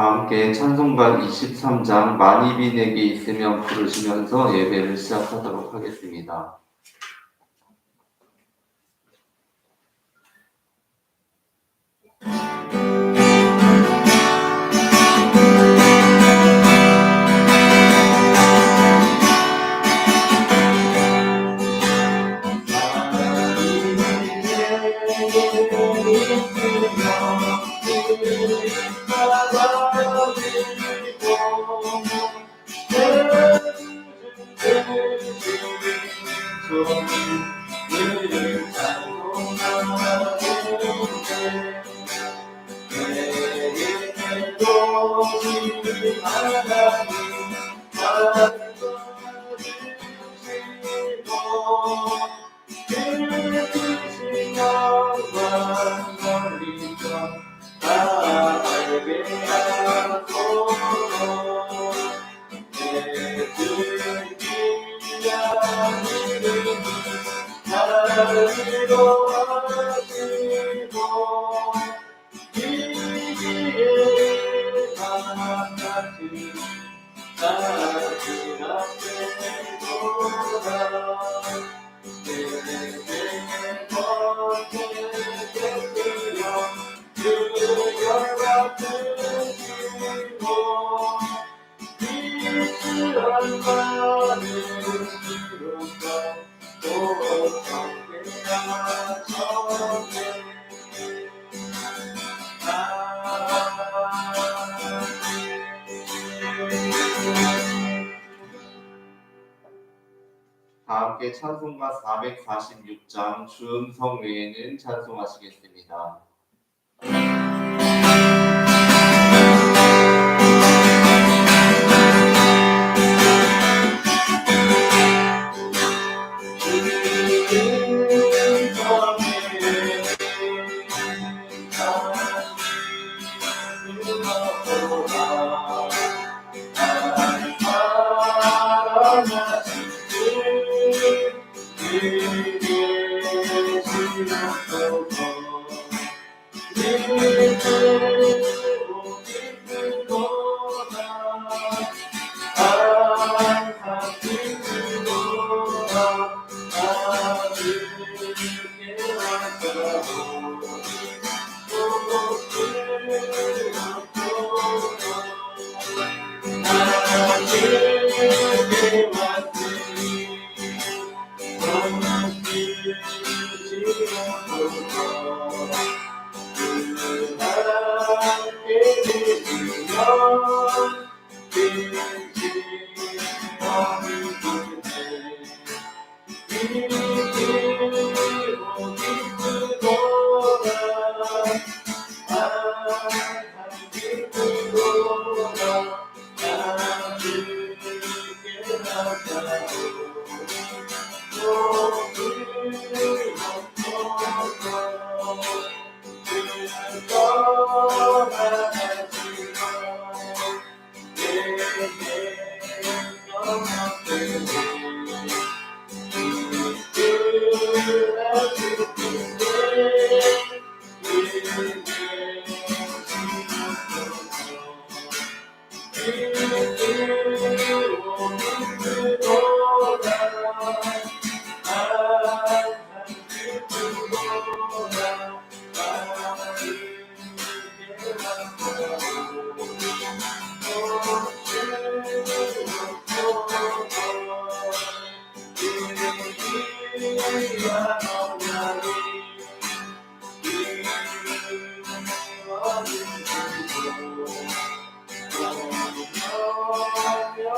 다 함께 찬송가 23장 만입이 내게 있으면 부르시면서 예배를 시작하도록 하겠습니다. 다함 찬송가 446장 주음성 외에는 찬송하시겠습니다. Senhor. Jehovah.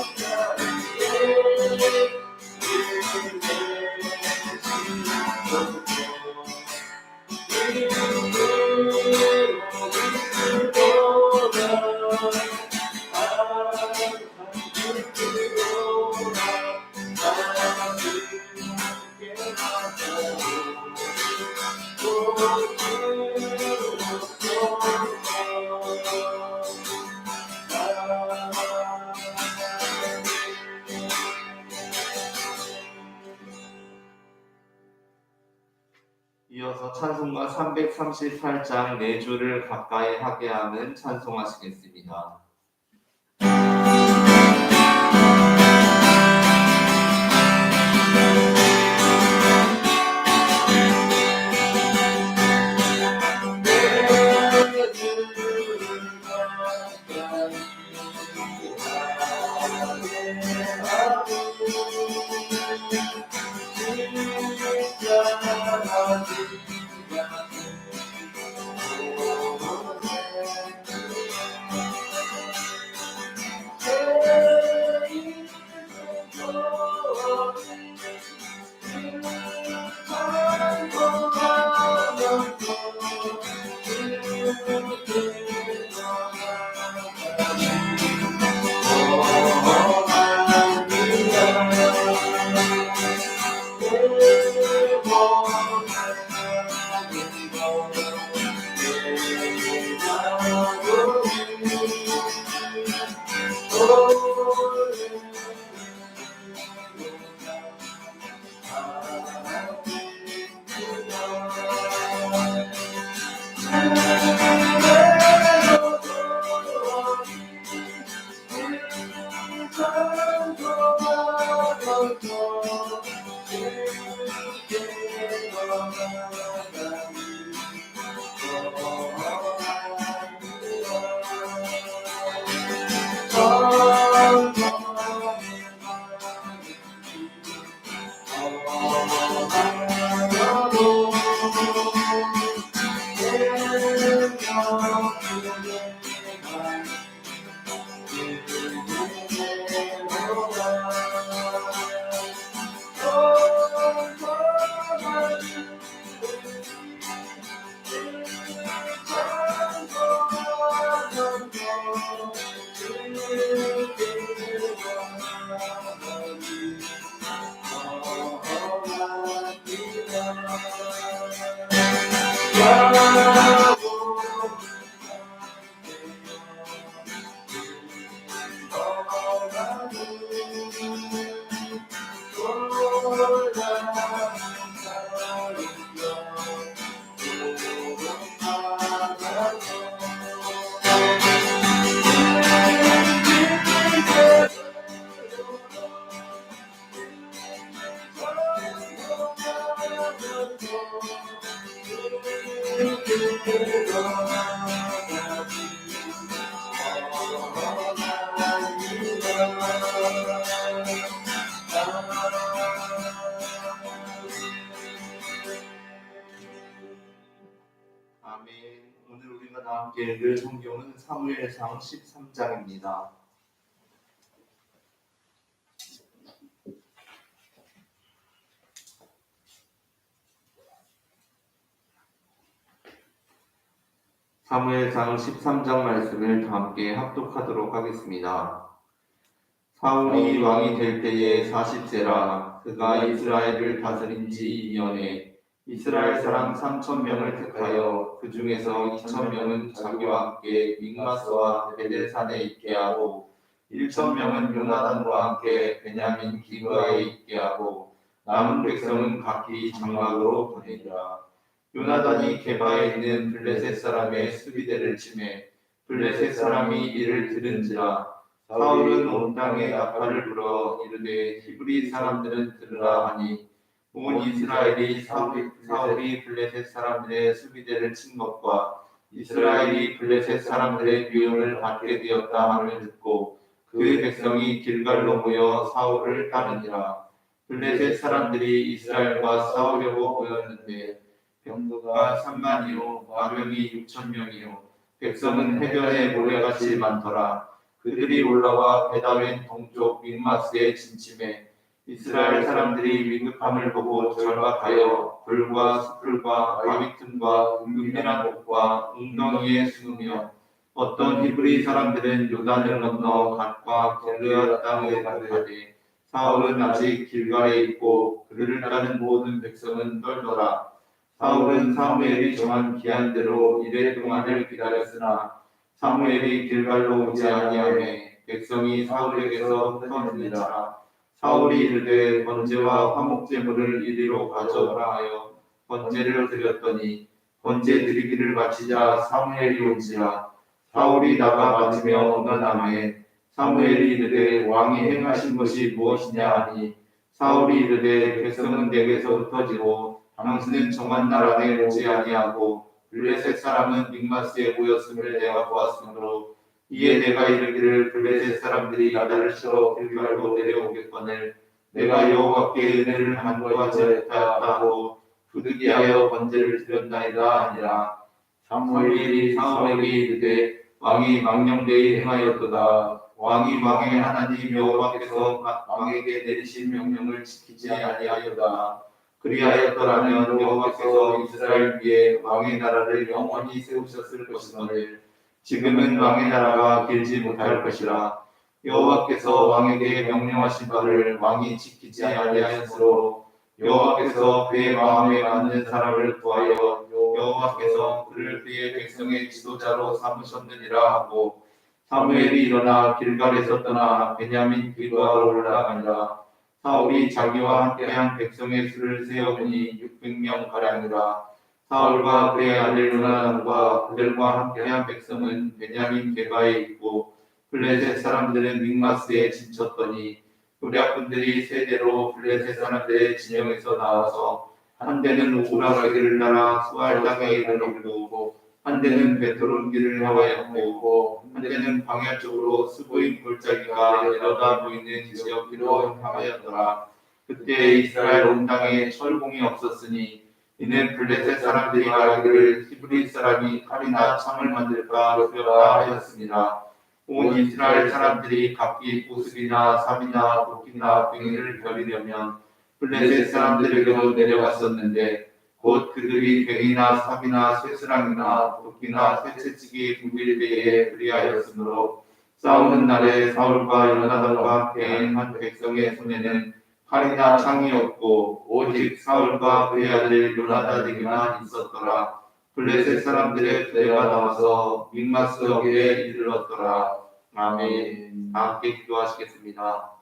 love. 338장 네 줄을 가까이 하게 하는 찬송하시겠습니다. 13장입니다. 사무엘상 13장 말씀을 다 함께 합독하도록 하겠습니다. 사울이 왕이 될 때에 40세라 그가 이스라엘을 다스린 지 2년에 이스라엘 사람 3천 명을 택하여 그 중에서 2천 명은 자기와 함께 믹마스와 베델산에 있게 하고 1천 명은 요나단과 함께 베냐민 기브아에 있게 하고 남은 백성은 각기 장막으로 보내니라. 요나단이 게바에 있는 블레셋 사람의 수비대를 침해 블레셋 사람이 이를 들은지라 사울은 온 땅에 나팔을 불어 이르되 히브리 사람들은 들으라 하니 온 이스라엘이 사울이, 블레셋 사람들의 수비대를 친 것과 이스라엘이 블레셋 사람들의 위협을 받게 되었다 함을 듣고 그 백성이 길갈로 모여 사울을 따르니라. 블레셋 사람들이 이스라엘과 싸우려고 모였는데 병도가 3만이요 마병이 6천 명이요 백성은 해변에 모래같이 많더라. 그들이 올라와 베다웬 동쪽 믹마스에 진침해 이스라엘 사람들이 위급함을 보고 절박하여 돌과 숲풀과 바위 틈과 은밀한 곳과 웅덩이에 숨으며 어떤 히브리 사람들은 요단을 건너 갓과 겔르앗 땅에 가되 사울은 아직 길가에 있고 그를 따르는 모든 백성은 떨더라. 사울은 사무엘이 정한 기한대로 이래 동안을 기다렸으나 사무엘이 길갈로 오지 아니하매 백성이 사울에게서 흩어지니라 사울이 이르되 번제와 화목제물을 이리로 가져오라 하여 번제를 드렸더니 번제 드리기를 마치자 사무엘이 온지라 사울이 나가 맞으며 응하나매 사무엘이 이르되 왕이 행하신 것이 무엇이냐 하니 사울이 이르되 백성은 내게서 흩어지고 당신은 정한 날 안에 오지 아니하고 블레셋 사람은 믹마스에 모였음을 내가 보았으므로 이에 내가 이르기를 블레셋 사람들이 나를 치러 길갈로 내려오겠거늘 내가 여호와께 은혜를 간구하지 못하였다 하고 부득이하여 번제를 드렸나이다 아니라. 사무엘이 사울에게 이르되 왕이 망령되이 행하였도다. 왕이 왕의 하나님 여호와께서 왕에게 내리신 명령을 지키지 아니하였다. 그리하였더라면 여호와께서 이스라엘 위에 왕의 나라를 영원히 세우셨을 것이거늘 지금은 왕의 나라가 길지 못할 것이라 여호와께서 왕에게 명령하신 바를 왕이 지키지 아니하였으므로 여호와께서 그의 마음에 맞는 사람을 구하여 여호와께서 그를 그의 백성의 지도자로 삼으셨느니라 하고 사무엘이 일어나 길갈에서 떠나 베냐민 기도하러 올라가니라. 사울이 자기와 함께한 백성의 수를 세어보니 600명 가량이라 사울과 그의 아들 요나단과 그들과 함께한 백성은 베냐민 게바에 있고 블레셋 사람들은 믹마스에 진쳤더니 요략군들이 세대로 블레셋 사람들의 진영에서 나와서 한 대는 오라가기를 따라 수알 땅에 이르렀고 한 대는 베토론 길을 향하였고 한 대는 광야 쪽으로 스보임 골짜기가 내려다 보이는 지역으로 향하였더라. 그때 이스라엘 온 땅에 철공이 없었으니 이는 블레셋 사람들이 말하기를 히브리 사람이 칼이나 창을 만들까 두렵다 하였습니다. 온 이스라엘 사람들이 각기 보습이나 삽이나 도끼나 괭이를 벼리려면 블레셋 사람들에게로 내려갔었는데 곧 그들이 괭이나 삽이나 쇠스랑이나 도끼나 쇠채찍이 때에 그리하였으므로 싸우는 날에 사울과 요나단과 함께 한 백성의 손에는 칼이나 창이 없고 오직 사울과 그의 아들 요나단에게만 있었더라. 블레셋 사람들의 부대가 나와서 믹마스 어귀에 이르렀더라. 아멘. 다 함께 기도하시겠습니다.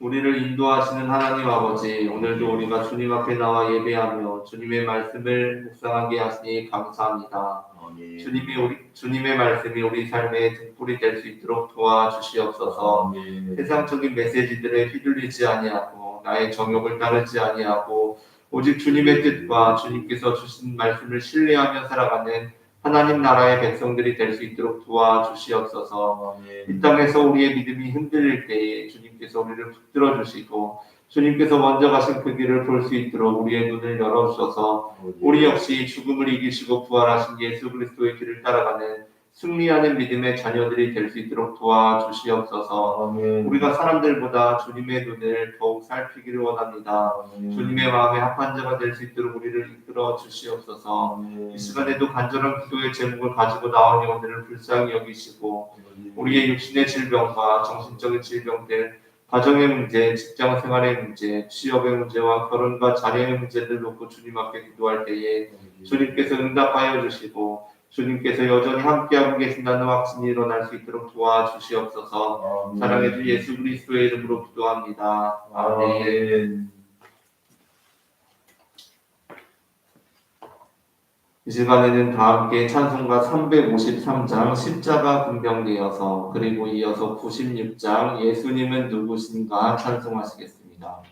우리를 인도하시는 하나님 아버지, 오늘도 우리가 주님 앞에 나와 예배하며 주님의 말씀을 묵상하게 하시니 감사합니다. 아멘. 주님이 우리 주님의 말씀이 우리 삶의 등불이 될 수 있도록 도와주시옵소서. 아멘. 세상적인 메시지들에 휘둘리지 아니하고 나의 정욕을 따르지 아니하고 오직 주님의 뜻과 주님께서 주신 말씀을 신뢰하며 살아가는 하나님 나라의 백성들이 될 수 있도록 도와주시옵소서. 이 아멘. 땅에서 우리의 믿음이 흔들릴 때에 주님께서 우리를 붙들어 주시고 주님께서 먼저 가신 그 길을 볼 수 있도록 우리의 눈을 열어 주셔서 우리 역시 죽음을 이기시고 부활하신 예수 그리스도의 길을 따라가는 승리하는 믿음의 자녀들이 될 수 있도록 도와주시옵소서. 아멘. 우리가 사람들보다 주님의 눈을 더욱 살피기를 원합니다. 아멘. 주님의 마음에 합한 자가 될 수 있도록 우리를 이끌어 주시옵소서. 아멘. 이 시간에도 간절한 기도의 제목을 가지고 나온 영혼들을 불쌍히 여기시고 우리의 육신의 질병과 정신적인 질병들, 가정의 문제, 직장 생활의 문제, 취업의 문제와 결혼과 자녀의 문제를 놓고 주님 앞에 기도할 때에 주님께서 응답하여 주시고 주님께서 여전히 함께하고 계신다는 확신이 일어날 수 있도록 도와주시옵소서. 사랑해 주 예수 그리스도의 이름으로 기도합니다. 아멘. 아멘. 이 시간에는 다 함께 찬송가 353장 십자가 분병되어서 그리고 이어서 96장 예수님은 누구신가 찬송하시겠습니다.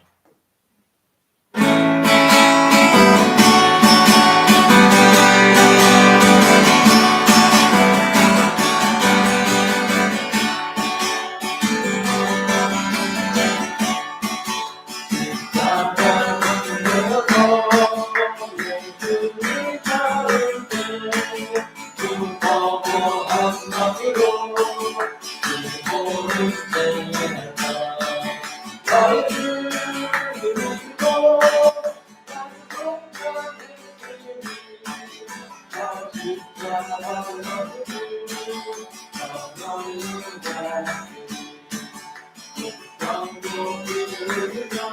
Hallelujah.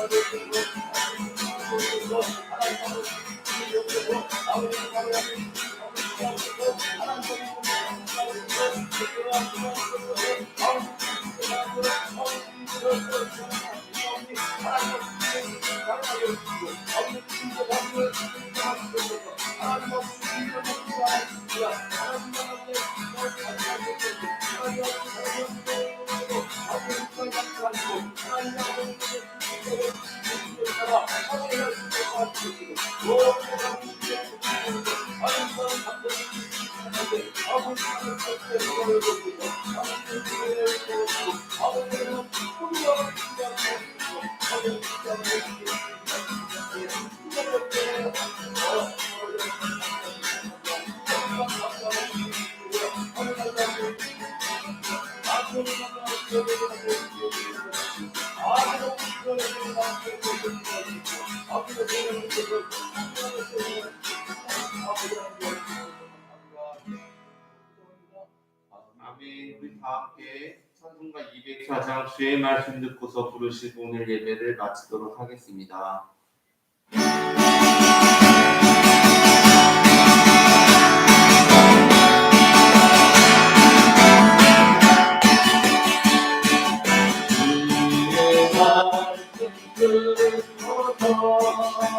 what it means. 주의 말씀 듣고서 부르실 오늘 예배를 마치도록 하겠습니다. 아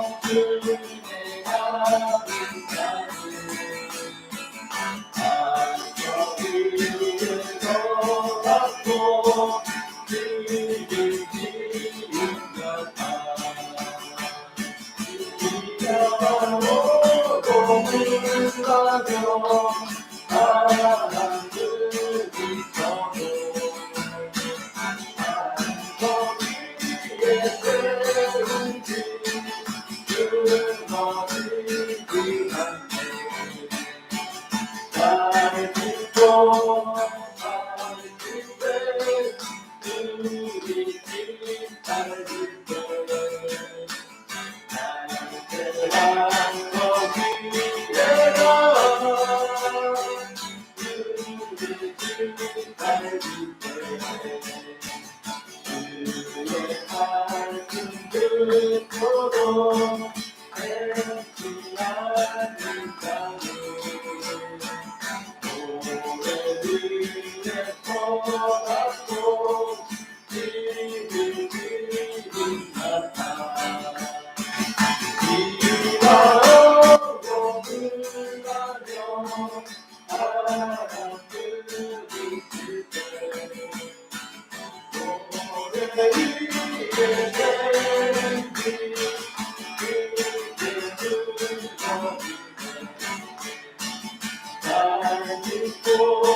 Dali ko